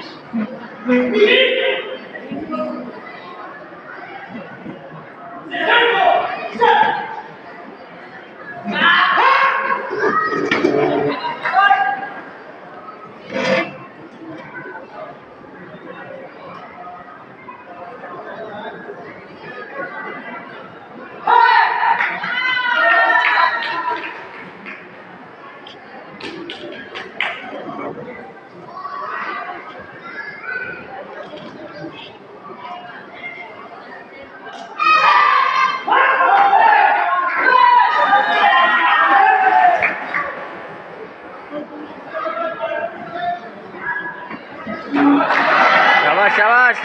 শেষ সাবাস সাবাস